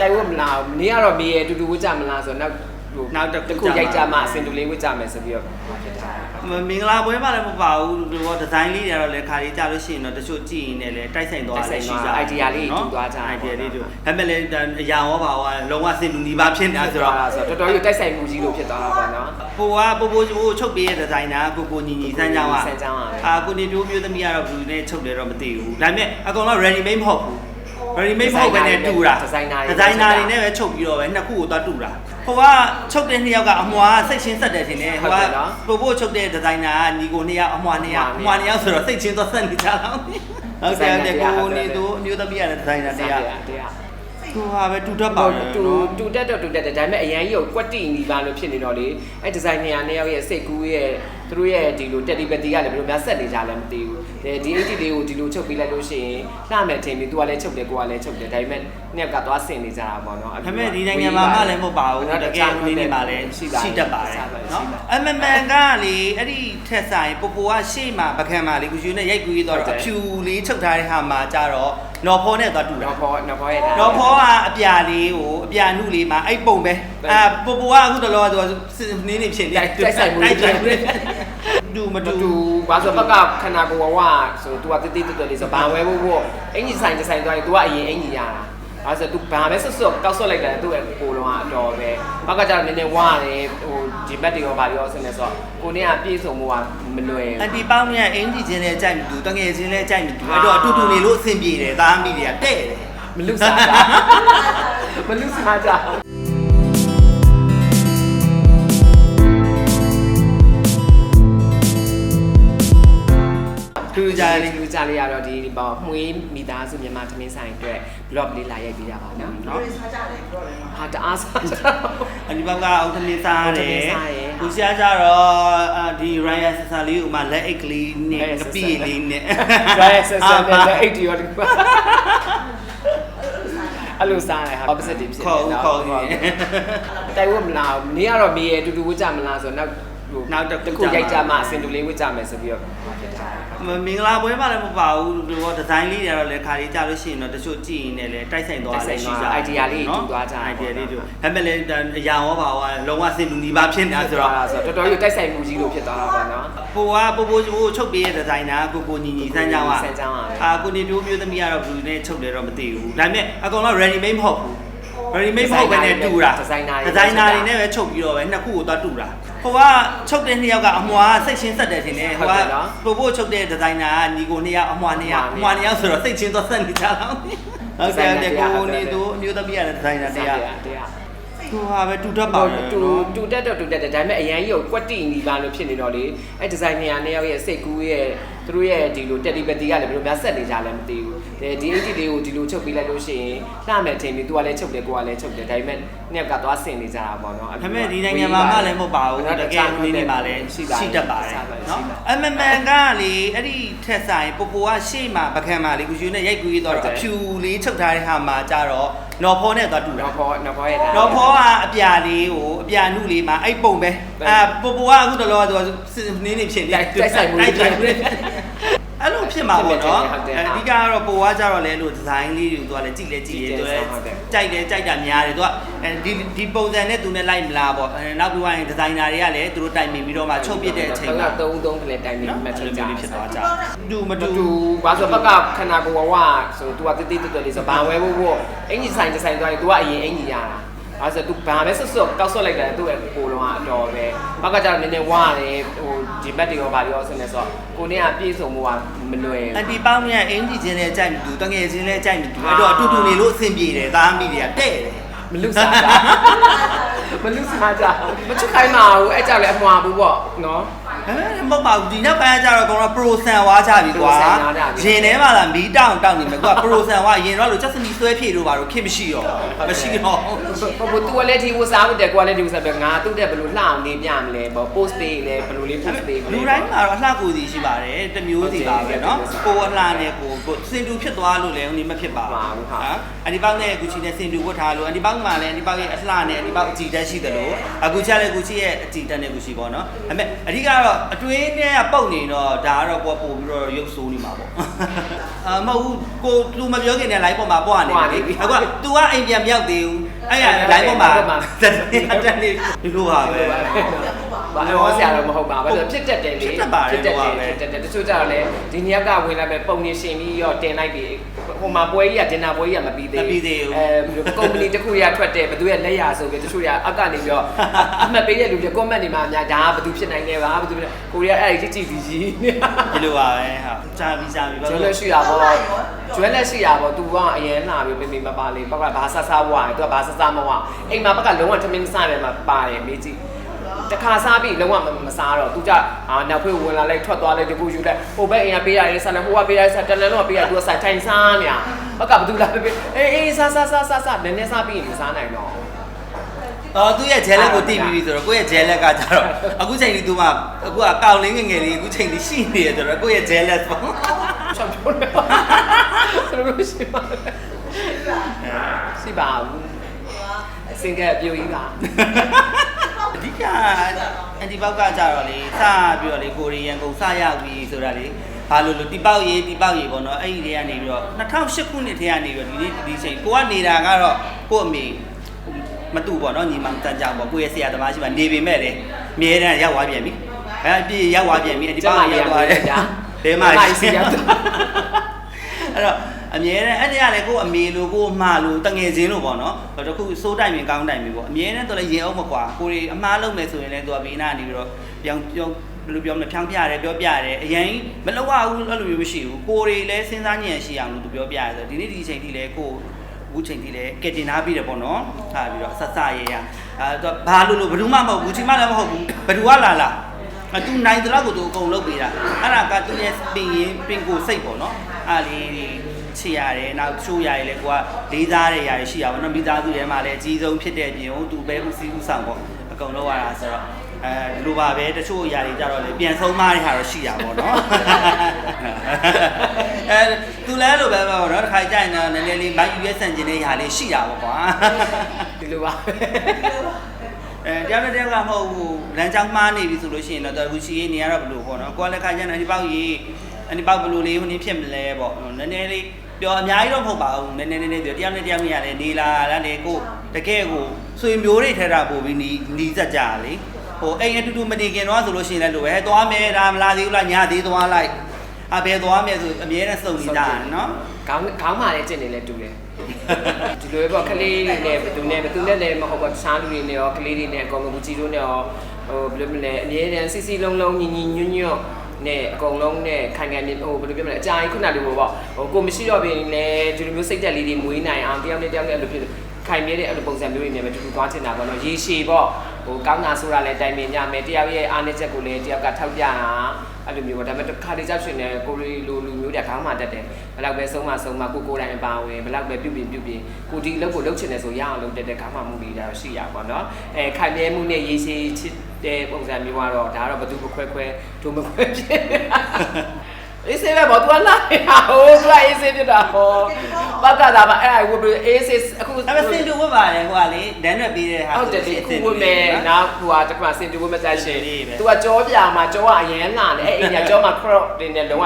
တိုက်ဝတ်မလားမနေ့ကတော့မေးရတူတူဝတ်ကြမလားဆိုတော့နောက်ဟို နောက်တစ်ခု တစ်ခု ကြမှာ ရိုက်ကြမှာအစင်တူလေးဝတ်ကြမယ်ဆိုပြီးတော့ဖြစ်တာ မင်္ဂလာပွဲမှာလည်းမပါဘူးဒီတော့ဒီဇိုင်းလေးတွေကတော့လည်းခါလေးကြာလို့ရှိရင်တော့တချို့ကြည့်ရင်လည်းတိုက်ဆိုင်သွားလည်းရှိကြ idea လေးတူသွားကြ idea လေးတူဒါပေမဲ့လည်းအရာရောပါရောလုံးဝစင်လူနီးပါးဖြစ်နေတာဆိုတော့ ဆိုတော့တော်တော်ကြီးတိုက်ဆိုင်မှုကြီးလို့ဖြစ်သွားတာပေါ့နော် ဟိုကပိုပိုဟိုချုပ်ပေးတဲ့ဒီဇိုင်နာကိုကိုညီညီစမ်းကြောင်းอ่ะ စမ်းကြောင်းอ่ะ အာကိုနေတိုးမျိုးသမီးကတော့ဘယ်လိုနဲ့ချုပ်တယ်တော့မသိဘူးဒါပေမဲ့အကောင်တော့ ready made မဟုတ်ဘူး ready made မဟုတ်ဘဲနဲ့တူတာဒီဇိုင်နာတွေ ဒီဇိုင်နာတွေနဲ့ပဲချုပ်ပြီးတော့ပဲနှစ်ခုကိုသွားတူတာဟိုကချုပ်တဲ့နှစ်ယောက်ကအမွာစိတ်ချင်းဆက်တယ်ထင်တယ်ဟိုကပိုပိုချုပ်တဲ့ဒီဇိုင်နာကညီကိုနှစ်ယောက်အမွာနှစ်ယောက်အမွာနှစ်ယောက်ဆိုတော့စိတ်ချင်းသွားဆက်နေကြတော့ဟုတ်တယ်ဟုတ်တယ်ကိုနေတိုးအမျိုးသမီးရတယ်ဒီဇိုင်နာတရားတရားသူဟာပဲတူတတ်ပါဟုတ်တယ်တူနော်တူတက်တော့တူတက်တယ်ဒါပေမဲ့အရန်ကြီးကိုကွက်တိနီပါလို့ဖြစ်နေတော့လေအဲဒီဇိုင်နာနှစ်ယောက်ရဲ့စိတ်ကူးရဲ့ သူတို့ရဲ့ဒီလိုတက်ဒီပတီကလည်းဘယ်လိုများဆက်နေကြလဲမသိဘူးဒီ 80လေးကိုဒီလိုချုပ်ပြီးလိုက်လို့ရှိရင်လှမယ်ထင်ပြီးသူကလည်းချုပ်တယ်ကိုကလည်းချုပ်တယ်ဒါပေမဲ့နှစ်ယောက်ကသွားဆင်နေကြတာပေါ့နော်ဒါပေမဲ့ဒီနိုင်ငံမှာမှလည်းမဟုတ်ပါဘူးတကယ်ဦးလေးတွေမှာလည်းရှိတတ်ပါတယ်နော်အမမန်ကလေအဲ့ဒီထက်ဆိုင်ပိုပိုကရှေ့မှာပကံမှာလေကိုယူနဲ့ရိုက်ကူးရေးတော့အဖြူလေးချုပ်ထားတဲ့ဟာမှာကြတော့နော်ဖောနဲ့သွားတူတာနော်ဖောနော်ဖောရဲ့နော်ဖောကအပြာလေးကိုအပြာနုလေးမှာအဲ့ပုံပဲအာပိုပိုကအခုတလောကသူနင်းနေဖြစ်နေတူမမ တူမတူတူဘာဆိုပကခန္ဓာကိုယ်ဝဝဆို तू ကတိတိတော်တော်လေးဆိုဘာဝဲဖို့ပေါ့အင်ကြီးဆိုင်တစ်ဆိုင်သွားရင် तू ကအရင်အင်ကြီးရတာအဲ့ဆိုသူဘာပဲဆွတ်ဆွတ်ကောက်ဆွတ်လိုက်တယ်သူ့ရဲ့ကိုလုံးကအတော်ပဲဘက်ကကြတော့နည်းနည်းဝရတယ်ဟိုဒီဘက်တွေရောဘာတွေရောဆင်းလဲဆိုတော့ကိုနေကပြေဆုံးမှုကမလွယ်ဘူးအန်တီပေါင်းနဲ့အင်ဂျီချင်းလည်းကြိုက်မတူတငယ်ချင်းလည်းကြိုက်မတူအဲ့တော့အတူတူနေလို့အဆင်ပြေတယ်သားမိတွေကတဲ့တယ်မလူစားကြမလူစားကြ သူကြတယ်လေလူကြလေးရတော့ဒီပေါ့မှွေးမိသားစုမြန်မာသမင်းဆိုင်အတွက် blog လေးလာရိုက်ပေးတာပါနော်နော်ဟာတအားစားကြအဒီဘက်ကအောက်သမင်းစားတယ်အောက်သမင်းစားတယ်သူရှားကြတော့အာဒီ Ryan ဆဆာလေးကိုမှလက်အိတ်ကလေးနဲ့ကပီလေးနဲ့ဒါရဲ့ဆက်ဆက်နဲ့အဲ့ဒီရောဒီပါအလိုစားတယ်ဟာ opposite တွေဖြစ်ခေါ်ဦးခေါ်ဦးတိုက်ဝတ်မလားမနေ့ကတော့မေးရတူတူဝတ်ကြမလားဆိုတော့နောက် ဟိုနောက်တစ်တစ်ခုခုရိုက်ကြမှာအစင်တူလေးဝတ်ကြမယ်ဆိုပြီးတော့ဖြစ်တာမမင်္ဂလာပွဲမှာလည်းမပါဘူးဒီတော့ဒီဇိုင်းလေးတွေကတော့လည်းခါလေးကြလို့ရှိရင်တော့တချို့ကြည့်ရင်လည်းတိုက်ဆိုင်သွားတာလည်းရှိကြ idea လေးတူသွားကြ idea လေးတူဒါပေမဲ့လည်းအရာရောပါရောလုံးဝစင်တူညီပါဖြစ်နေတာဆိုဆိုတော့တော့ဆိုတော့တော်တော်ကြီးတိုက်ဆိုင်မှုကြီးလို့ဖြစ်သွားတာပေါ့နော် ပိုကပိုပိုဟိုချုပ်ပေးတဲ့ဒီဇိုင်နာကိုကိုညီညီစမ်းချောင်းอ่ะစမ်းချောင်းပါပဲ အာကိုနေတိုးမျိုးသမီးကတော့ဘလူနဲ့ချုပ်တယ်တော့မသိဘူးဒါပေမဲ့အကောင်တော့ ready made မဟုတ်ဘူး ready made မဟုတ်ဘဲနဲ့တူတာဒီဇိုင်နာတွေဒီဇိုင်နာတွေနဲ့ပဲချုပ်ပြီးတော့ပဲနှစ်ခုကိုသွားတူတာဟိုကချုပ်တဲ့နှစ်ယောက်ကအမွာစိတ်ချင်းဆက်တယ်ထင်တယ်ဟိုကပိုပိုချုပ်တဲ့ဒီဇိုင်နာကညီကိုနှစ်ယောက်အမွာနှစ်ယောက်အမွာနှစ်ယောက်ဆိုတော့စိတ်ချင်းသွားဆက်နေကြတော့ဟုတ်ကဲ့တဲ့ကိုနေတိုးအမျိုးသမီးရတယ်ဒီဇိုင်နာတရားတရား သူဟာပဲတူတတ်ပါပေါ့တယ်တူနော်တူတက်တော့တူတက်တယ်ဒါပေမဲ့အရန်ကြီးကိုကွက်တိနီပါလို့ဖြစ်နေတော့လေအဲဒီဇိုင်နာနှစ်ယောက်ရဲ့စိတ်ကူးရဲ့သူတို့ရဲ့ဒီလိုတက်ဒီပတီကလည်းဘယ်လိုများဆက်နေကြလဲမသိဘူးဒီ 80 လေးကိုဒီလိုချုပ်ပြီးလိုက်လို့ရှိရင်လှမယ်ထင်ပြီး तू ကလည်းချုပ်တယ်ကိုကလည်းချုပ်တယ်ဒါပေမဲ့နှစ်ယောက်ကသွားဆင်နေကြတာပေါ့နော်ဒါပေမဲ့ဒီနိုင်ငံမှာမှလည်းမဟုတ်ပါဘူးတကယ်ဦးလေးတွေမှာလည်းရှိတတ်ပါတယ်နော်အမမန်ကလေအဲ့ဒီထက်ဆိုင်ပိုပိုကရှေ့မှာပကံမှာလေကိုယူနဲ့ရိုက်ကူးရေးတော့အဖြူလေးချုပ်ထားတဲ့ဟာမှာကြတော့နော်ဖောနဲ့သွားတူတာနော်ဖောနော်ဖောရဲ့နော်ဖောကအပြာလေးကိုအပြာနုလေးမှာအဲ့ပုံပဲအာပိုပိုကအခုတလောကသူနင်းနေဖြစ်နေအဲ့လို ဖြစ်မှာပေါ့နော်အဓိကကတော့ပိုကကြတော့လဲလို့ဒီဇိုင်းလေးတွေကိုသူကလည်းကြည့်လဲကြည့်ရဲသူလည်းကြိုက်တယ်ကြိုက်တာများတယ်သူကအဲဒီဒီပုံစံနဲ့သူနဲ့လိုက်မလားပေါ့အဲနောက်ပြီးရင်ဒီဇိုင်နာတွေကလည်းသူတို့တိုင်ပင်ပြီးတော့မှချုပ်ပစ်တဲ့အချိန်မှာ3 3ကလေးတိုင်ပြီးမှတ်ချုပ်ကြဖြစ်သွားကြတူမမတူတူဘာဆိုဘက်ကခန္ဓာကိုယ်ဝဝဆို तू ကတိတိတွတ်တွတ်လေးဆိုဘာဝဲဖို့ဖို့အင်ကြီးဆိုင်တစ်ဆိုင်သွားရင် तू ကအရင်အင်ကြီးရတာ ဘာဆို तू ဘာပဲဆွတ်ဆွတ်ကောက်ဆွတ်လိုက်တယ်သူ့ရဲ့ကိုယ်လုံးကအတော်ပဲဘက်ကကျတော့နည်းနည်းဝရတယ်ဟိုဒီဘက်တွေရောဗာရောဆင်းနေဆိုတော့ကိုနေကပြေးဆုံမှုကမလွယ်အန်တီပေါင်းနဲ့အင်ဂျီချင်းနဲ့ကြိုက်မတူတငယ်ချင်းနဲ့ကြိုက်မတူအဲ့တော့အတူတူနေလို့အဆင်ပြေတယ်သားမိတွေကတဲ့တယ်မလူစားကြမလူစားကြမချခိုင်းပါဘူးအဲ့ကြောင့်လည်းအမွာဘူးပေါ့နော် ဟမ်မဟုတ်ပါဘူးဒီနောက်ပိုင်းကကြတော့ကောင်တော့ pro ဆန်ဝါချပြီကွာ Pro ဆန်ဝါချပြီ ရင်ထဲမှာလာမီးတောင်းတောင်းနေမယ်ကွာ pro ဆန်ဝါရင်တော့လို့ချက်စမီဆွဲဖြည့်လို့ပါတော့ခင်မရှိတော့မရှိတော့ ဘဘသူကလည်းဒီဝစားမှုတယ်ကိုကလည်းဒီဝစားပဲငါသူ့တဲ့ဘယ်လိုလှအောင်နေပြမလဲပေါ့ post ပေးလဲဘယ်လိုလေး post ပေးမလဲ လူတိုင်းမှာတော့အလှကိုယ်စီရှိပါတယ်တစ်မျိုးစီပါပဲเนาะကိုယ်အလှနဲ့ကိုကိုစင်တူဖြစ်သွားလို့လည်းဟိုနေမဖြစ်ပါဘူးအန်ဒီပေါက်နဲ့ဂူချီနဲ့စင်တူဝတ်ထားလို့အန်ဒီပေါက်မှာလည်းအန်ဒီပေါက်ရဲ့အလှနဲ့အန်ဒီပေါက်အကြည်တက်ရှိတယ်လို့အခုချလည်းဂူချီရဲ့အကြည်တက်နဲ့ဂူချီပေါ့เนาะဒါပေမဲ့အဓိကတော့ အတွင်းထဲကပုတ်နေတော့ဒါကတော့ကိုယ်ပို့ပြီးတော့ရုပ်ဆိုးနေမှာပေါ့အာမဟုတ်ဘူးကိုလူမပြောခင်နဲ့ line ပေါ်မှာပွားနေတယ်အခုက तू ကအိမ်ပြန်မရောက်သေးဘူးအဲ့ရ line ပေါ်မှာတက်နေတက်နေဒီလိုပါပဲ ဘာလို့ဆရာတော့မဟုတ်ပါဘူးဖြစ်တတ်တယ်လေဖြစ်တတ်ပါတယ်ဖြစ်တတ်တယ်ဟိုပါပဲဖြစ်တတ်တယ်တချို့ကြတော့လေဒီနေ့ကဝင်လာမဲ့ပုံနေရှင်ပြီးရောတင်လိုက်ပြီးဟိုမှာပွဲကြီးကဒင်နာပွဲကြီးကမပြီးသေးမပြီးသေးဘူးအဲကုမ္ပဏီတစ်ခုရထွက်တယ်ဘသူရဲ့လက်ရဆိုပြီးတချို့ရအောက်ကနေပြီးတော့အမှတ်ပေးတဲ့လူတွေ comment တွေမှာအများဒါကဘသူဖြစ်နိုင်လဲပါဘသူဖြစ်ကိုရီးယားအဲ့ဒီကြည့်ကြည့်ပြီးကြီးဒီလိုပါပဲဟာကြာပြီကြာပြီဘာကျွမ်းလို့လက်ရှိရပါဘောကျွမ်းလက်ရှိရပါ तू ကအရင်လာပြီးပြင်းပြင်းမပါလေဘက်ကဘာဆဆဝါတယ် तू ကဘာဆဆမဝအိမ်မှာဘက်ကလုံးဝထမင်းမစားပဲမှာပါတယ်မေးကြည့် တခါစားပြီးလုံးဝမစားတော့သူကအာနောက်ဖေးဝင်လာလိုက်ထွက်သွားလိုက်ဒီကူယူလိုက်ဟိုဘက်အိမ်ကပေးရတယ်ဆက်လိုက်ဟိုကပေးရတယ်ဆက်တန်တန်တော့ပေးရသူကစားထိုင်စားမြာဘက်ကဘသူလာပေးပေးအေးအေးစားစားစားစားစားနည်းနည်းစားပြီးရင်မစားနိုင်တော့အော်သူ့ရဲ့ jelly ကိုတိပြီးပြီဆိုတော့ကိုယ့်ရဲ့ jelly ကကြတော့အခုချိန်ကြီး तू ကအခုကကောင်လေးငငယ်လေးအခုချိန်ကြီးရှိနေတယ်ဆိုတော့ကိုယ့်ရဲ့ jelly ပေါ့ချောင်းပြောတယ်ဆိုလို့ရှိပါရှိပါဘူးစင်ကပြိုကြီးပါ အဓိကအန်တီဘောက်ကကြတော့လေစပြီးတော့လေကိုရီးယန်ကုန်စရောက်ပြီးဆိုတာလေဘာလို့လို့တီပေါက်ရေးတီပေါက်ရေးပေါ့နော်အဲ့ဒီတွေကနေပြီးတော့2008ခုနှစ်ထဲကနေပြီးတော့ဒီနေ့ဒီချိန်ကိုကနေတာကတော့ကို့အမေမတူပေါ့နော်ညီမတန်ကြောင်ပေါ့ကိုယ့်ရဲ့ဆရာသမားရှိမှနေပေမဲ့လေအမြဲတမ်းရောက်သွားပြန်ပြီအဲအပြည့်ရောက်သွားပြန်ပြီအဒီပေါက်ရောက်သွားတယ်ဘယ်မှာရှိရအဲ့တော့ အမြဲတမ်းအဲ့ဒီကလည်းကို့အမေလိုကို့အမလိုတငယ်ချင်းလိုပေါ့နော်တခုစိုးတိုင်မြင်ကောင်းတိုင်မြင်ပေါ့အမြဲတမ်းတော့လည်းရင်အောင်မကွာကိုရီအမားလုံးမယ်ဆိုရင်လည်းသူကဘေးနာနေပြီးတော့ပြောင်းပြောင်းဘယ်လိုပြောမလဲဖြောင်းပြတယ်ပြောပြတယ်အရင်မလောက်ရဘူးအဲ့လိုမျိုးမရှိဘူးကိုရီလည်းစဉ်းစားညံ့ရှိအောင်လို့သူပြောပြတယ်ဆိုဒီနေ့ဒီချိန်ထိလည်းကိုအခုချိန်ထိလည်းကဲတင်ထားပြီးတယ်ပေါ့နော်ဟာပြီးတော့ဆက်စရဲရအဲတော့ဘာလို့လို့ဘယ်သူမှမဟုတ်ဘူးချိန်မှလည်းမဟုတ်ဘူးဘယ်သူကလာလာအတူနိုင်တဲ့လောက်ကိုသူအကုန်လုပ်ပေးတာအဲ့ဒါကသူရဲ့ပင်ရင်ပင်ကိုစိတ်ပေါ့နော်အဲ့လေး ချီရတယ်နောက်ချိုးရတယ်လေကိုကလေးစားတဲ့ຢာတွေရှိရပါတော့မိသားစုထဲမှာလည်းအကြီးဆုံးဖြစ်တဲ့ပြင်ကိုသူပဲဦးစီးဦးဆောင်ပေါ့အကုန်လုံးရတာဆိုတော့အဲဒီလိုပါပဲတချို့ຢာတွေကြတော့လေပြန်ဆုံးမတဲ့ဟာတော့ရှိရပါတော့အဲသူလည်းလိုပဲပေါ့နော်တစ်ခါကြရင်တော့နည်းနည်းလေးမိုက်ယူရဆန်ကျင်တဲ့ຢာလေးရှိတာပေါ့ကွာ ဒီလိုပါ အဲတရားနဲ့တရားကမဟုတ်ဘူးလမ်းကြောင်းမှားနေပြီဆိုလို့ရှိရင်တော့တော်ဘူးရှိရေးနေရတော့ဘလို့ပေါ့နော်ကိုယ်လည်းခါကျရင်အဒီပေါက်ရေး အဒီပေါက်ဘလို့လေးဟိုနည်းဖြစ်မလဲပေါ့နည်းနည်းလေးပြောအများကြီးတော့မဟုတ်ပါဘူးနည်းနည်းနည်းနည်းပြောတရားနဲ့တရားမရလဲနေလာလားလေကိုတကယ်ကိုဆွေမျိုးတွေထဲတာပို့ပြီးနီးနီးစက်ကြလေဟိုအိမ်အတူတူမနေခင်တော့ဆိုလို့ရှိရင်လည်းလိုပဲသွားမယ်ဒါမလာသေးဘူးလားညာသေးသွားလိုက်အဘယ်သွားမယ်ဆိုအမြဲတမ်းစုံနေကြတယ်နော်ခေါင်းခေါင်းမာလည်းကျင့်နေလဲတူတယ်ဒီလိုပဲပေါ့ကလေးတွေနဲ့ဘသူနဲ့ဘသူနဲ့လည်းမဟုတ်ပါတခြားလူတွေနဲ့ရောကလေးတွေနဲ့အကောင်မကြီးတို့နဲ့ရောဟိုဘယ်လိုမလဲအမြဲတမ်းစီစီလုံးလုံးညီညီညွတ်ညွတ် နဲ့အကုန်လုံးနဲ့ခိုင်ခိုင်မြဟိုဘယ်လိုပြောမလဲအကြာကြီးခုနလိုပေါ့ဟိုကိုမရှိတော့ပြင်လေဒီလိုမျိုးစိတ်သက်လေးတွေမွေးနိုင်အောင်တယောက်နဲ့တယောက်နဲ့အဲ့လိုဖြစ်ခိုင်မြဲတဲ့အဲ့လိုပုံစံမျိုးတွေနဲ့ပဲတူတူသွားချင်တာပေါ့နော်ရေရှည်ပေါ့ဟိုကောင်းတာဆိုတာလည်းတိုင်ပင်ကြမယ်တယောက်ရဲ့အားနည်းချက်ကိုလည်းတယောက်ကထောက်ပြတာအဲ့လိုမျိုးပေါ့ဒါပေမဲ့တစ်ခါတည်းကြောက်ရှင်နေကိုရီလိုလူမျိုးတည်းခေါင်းမှတက်တယ်ဘယ်လောက်ပဲဆုံးမဆုံးမကိုကိုယ်တိုင်အပါဝင်ဘယ်လောက်ပဲပြုတ်ပြင်ပြုတ်ပြင်ကိုဒီအလုပ်ကိုလုပ်ချင်တယ်ဆိုရအောင်လုပ်တတ်တဲ့ခေါင်းမှမှုတွေဒါတော့ရှိရပါတော့အဲခိုင်မြဲမှုနဲ့ရေရှည်ချစ် တဲပုံစံမျိုးကတော့ဒါတော့ဘသူမခွဲခွဲသူမခွဲဖြစ်အေးစေးပဲဘောသူကလာဟိုသူကအေးစေးဖြစ်တာဟောပတ်တာဒါမှအဲ့ဒါဝတ်ပြီးအေးစေးအခုအဲ့ဒါစင်တူဝတ်ပါလေဟိုကလေဒန်းရက်ပေးတဲ့ဟာဟုတ်တယ်ဒီခုဝတ်မယ်နောက်ဟိုကတခါစင်တူဝတ်မစားရှင်သူကကြောပြာမှာကြောကအရန်လာတယ်အဲ့အိမ်ကကြောမှာ crop တွေနဲ့လုံးဝ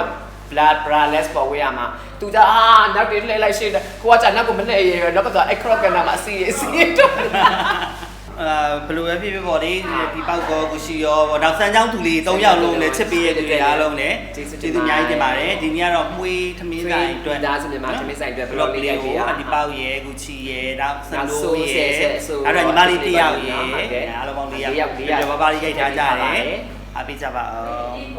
blood braless ပေါ်ဝေးရမှာသူကအာနောက်တွေလှည့်လိုက်ရှေ့ကိုကကြာနောက်ကိုမလှည့်ရဲတော့ကအဲ့ crop ကနာမှာအစီအစီတော့ အာဘယ်လိုပဲဖြစ်ဖြစ်ပေါ့လေဒီပေါက်ကောကိုရှိရောပေါ့နောက်စမ်းချောင်းသူလေး၃ယောက်လုံးလည်းချစ်ပေးရတဲ့အားလုံးလည်းကျေးဇူးအများကြီးတင်ပါတယ်ဒီနေ့ကတော့မှွေးထမင်းဆိုင်အတွက်ဒါဆိုမြန်မာသမီးဆိုင်အတွက်ဘဘယ်လော့လိုလေးလေးကိုရိုက်အပြဒီရပေါက်ရဲဂူချီရဲနောက်ဆန်နောက်လိုဆိုးရဲဆဲဆဲဆိုးအဲ့တော့ညီမလေးတစ်ယောက်ရဲဟုတ်တယ်အားလုံးပေါင်း၄လေးယောယောက်က်လေးယောက်ဘာဘာလေးရိုက်ထားကြတရိုက်ထားပါယ်တယ်အားပေးကြပါအောင်